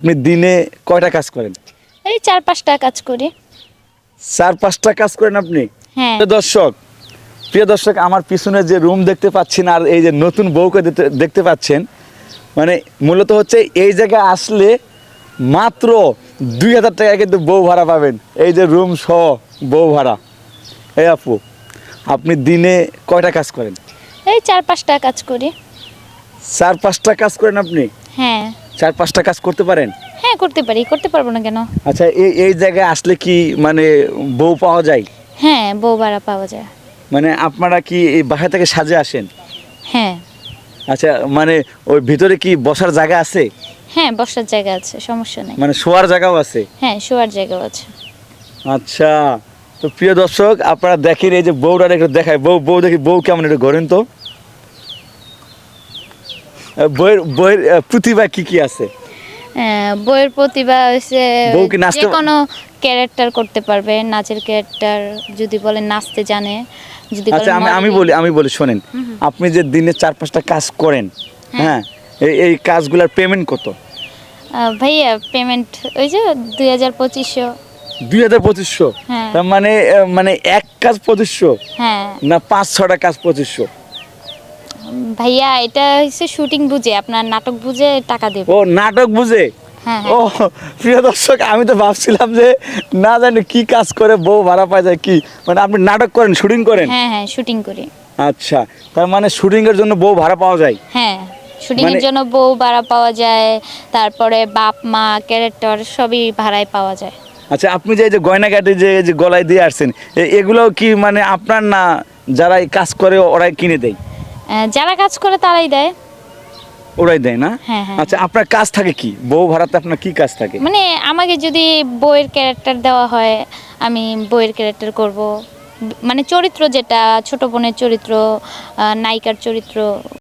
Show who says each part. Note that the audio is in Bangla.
Speaker 1: আপনি দিনে কয়টা কাজ করেন?
Speaker 2: এই চার পাঁচটা কাজ করি।
Speaker 1: চার পাঁচটা কাজ করেন আপনি?
Speaker 2: হ্যাঁ।
Speaker 1: দর্শক প্রিয় দর্শক আমার পিছনে যে রুম দেখতে পাচ্ছেন আর এই যে নতুন বউকে দেখতে- দেখতে পাচ্ছেন মানে মূলত হচ্ছে এই জায়গায় আসলে মাত্র দুই হাজার টাকা কিন্তু বউ ভাড়া পাবেন। এই যে রুম সহ বউ ভাড়া। এই আপু আপনি দিনে কয়টা কাজ করেন?
Speaker 2: এই চার পাঁচটা কাজ করি।
Speaker 1: চার পাঁচটা কাজ করেন আপনি?
Speaker 2: হ্যাঁ।
Speaker 1: চার পাঁচটা কাজ করতে পারেন?
Speaker 2: হ্যাঁ করতে পারি। করতে পারব না কেন?
Speaker 1: আচ্ছা এই এই জায়গায় আসলে কি মানে বউ পাওয়া যায়?
Speaker 2: হ্যাঁ বউ ভাড়া পাওয়া যায়।
Speaker 1: মানে আপনারা কি এই বাসা থেকে সাজে আসেন?
Speaker 2: হ্যাঁ।
Speaker 1: আচ্ছা মানে ওই ভিতরে কি বসার জায়গা আছে?
Speaker 2: হ্যাঁ বসার জায়গা আছে সমস্যা নেই।
Speaker 1: মানে শোয়ার জায়গাও আছে?
Speaker 2: হ্যাঁ শোয়ার জায়গাও আছে।
Speaker 1: আচ্ছা তো প্রিয় দর্শক আপনারা দেখেন এই যে বউটা একটু দেখায় বউ বউ দেখি বউ কেমন একটু ঘরেন তো। বইয়ের বইয়ের প্রতিভা কি কি আছে?
Speaker 2: হ্যাঁ, বইয়ের প্রতিভা হচ্ছে যে কোনো ক্যারেক্টার করতে পারবে নাচের ক্যারেক্টার যদি বলে নাচতে জানে যদি
Speaker 1: আচ্ছা আমি আমি বলি আমি বলি শোনেন আপনি যে দিনে চার পাঁচটা কাজ করেন হ্যাঁ। এই এই কাজগুলোর পেমেন্ট কত?
Speaker 2: ভাইয়া পেমেন্ট ওই যে দুই হাজার পঁচিশশো।
Speaker 1: দুই হাজার পঁচিশশো?
Speaker 2: হ্যাঁ।
Speaker 1: মানে মানে এক কাজ পঁচিশশো?
Speaker 2: হ্যাঁ।
Speaker 1: না পাঁচ ছটা কাজ পঁচিশশো?
Speaker 2: ভাইয়া এটা হচ্ছে শুটিং বুঝে আপনার নাটক বুঝে টাকা দেবে।
Speaker 1: ও নাটক বুঝে?
Speaker 2: হ্যাঁ
Speaker 1: ও
Speaker 2: হ্যাঁ
Speaker 1: প্রিয় দর্শক আমি তো ভাবছিলাম যে না জানি কি কাজ করে বউ ভাড়া পায় যায় কি। মানে আপনি নাটক করেন শুটিং করেন?
Speaker 2: হ্যাঁ হ্যাঁ শুটিং করি।
Speaker 1: আচ্ছা তার মানে শুটিং এর জন্য বউ ভাড়া পাওয়া যায়?
Speaker 2: হ্যাঁ শুটিং এর
Speaker 1: মানে-
Speaker 2: জন্য বউ ভাড়া পাওয়া যায় তারপরে বাপ মা ক্যারেক্টার সবই ভাড়ায় পাওয়া যায়।
Speaker 1: আচ্ছা আপনি যে এই যে গয়নাঘাটে যে এই যে গলায় দিয়ে আসছেন এগুলো কি মানে আপনার না যারা কাজ করে ওরাই কিনে দেয়?
Speaker 2: যারা কাজ করে তারাই দেয়।
Speaker 1: ওরাই দেয় না?
Speaker 2: হ্যাঁ, হ্যাঁ।
Speaker 1: আচ্ছা আপনার কাজ থাকে কি? বউ ভাড়াতে আপনার কি কাজ থাকে?
Speaker 2: মানে আমাকে যদি বইয়ের ক্যারেক্টার দেওয়া হয় আমি বইয়ের ক্যারেক্টার করব। মানে চরিত্র যেটা ছোট বোনের চরিত্র নায়িকার চরিত্র।